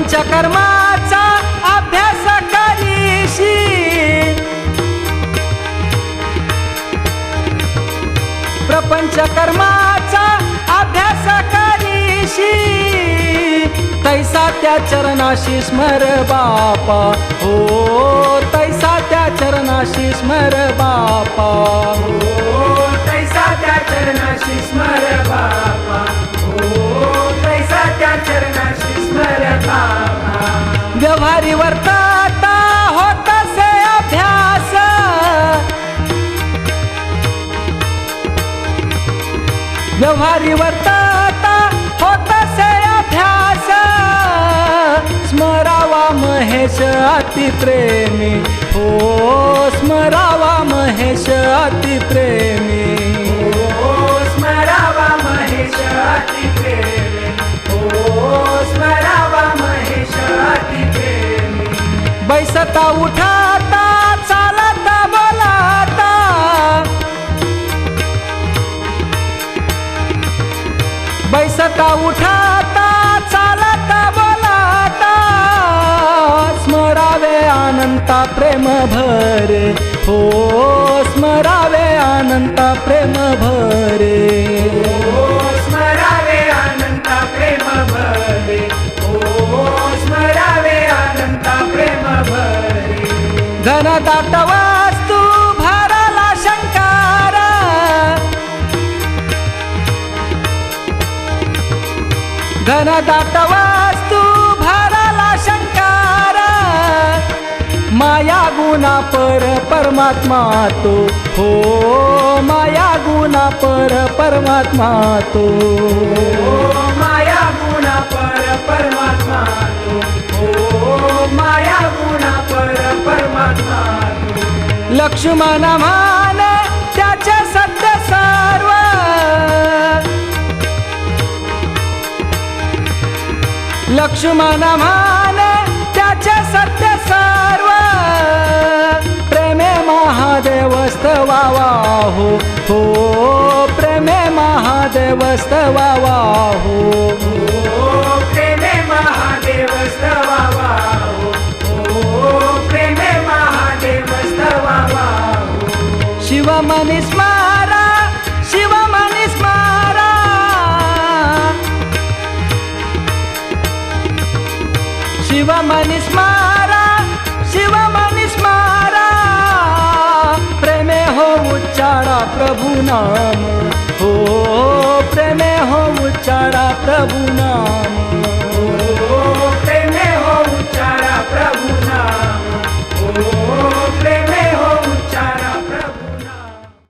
त्यांच्या कर्माचा अभ्यास करीशी. प्रपंच कर्माचा अभ्यास करीशी. तैसा त्या चरणाशी स्मर बापा. हो तैसा त्या चरणाशी स्मर बापा. हो. व्यवहारी वर्ताता होतसे अभ्यास. स्मरावा महेश अति प्रेमी. हो स्मरावा महेश अति प्रेमी. हो स्मरावा महेश हो स्मरावा महेश बैसता उठा बैसता उठाता चालता बोलाता स्मरावे आनंता प्रेम भरे. हो स्मरावे आनंता प्रेम भरे. हो स्मरावे अनंता प्रेम भरे. हो स्मरावे अनंता प्रेम भरे. हो, घनदाट घनदाट वास्तू भरला शंकार. माया गुणा पर परमात्मा तो. हो माया गुणा पर परमात्मा तो. हो, माया गुणा पर परमात्मा तो. हो, माया गुणा पर परमात्मा लक्ष्मण मान त्याच्या सत्य लक्ष्मण मान त्याचे सत्य सर्व. प्रेमे महादेव स्तवावा हो. हो प्रेमे महादेव स्तवावा हो. प्रेमे महादेव स्तवावा हो. प्रेमे स्तवावा शिवमनी स्मारा शिवमनी स्मारा प्रेमे हो उच्चारा प्रभु नाम. हो प्रेमे हो उच्चारा प्रभु नाम.